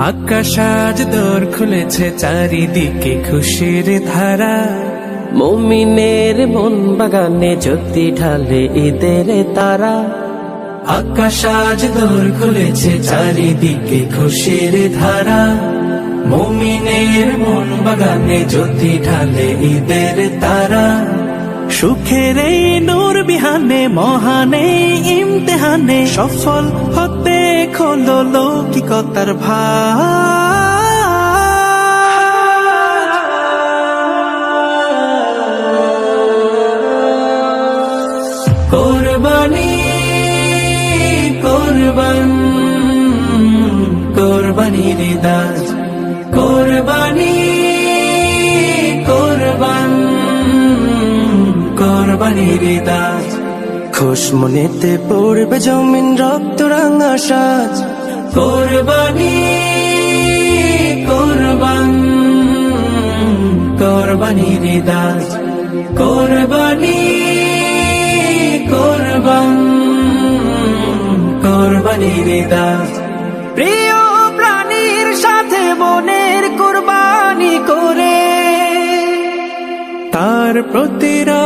আকাশ আজ দোর খুলেছে চারিদিকে খুশির ধারা। মমিনের মন বাগানে জ্যোতি ঢালে ঈদের তারা। আকাশ আজ দোর খুলেছে চারিদিকে খুশির ধারা। মমিনের মন বাগানে জ্যোতি ঢালে ঈদের তারা। সুখের এই নূর বিহানে, মহানে, ইমতেহানে, সফল হতে খোলো লৌকিকতার ভাই কোরবানি, কোরবান কোরবানি রিদাস কোরবানি রিদাস খুশ মনেতে পড়বে জমিন রক্ত রাঙা সাজ। কোরবানি, কোরবান, কোরবানি রিদাস কোরবানি, কোরবান, কোরবানি রিদাস প্রিয় প্রাণীর সাথে বনের কোরবানি করে, তার প্রতিরা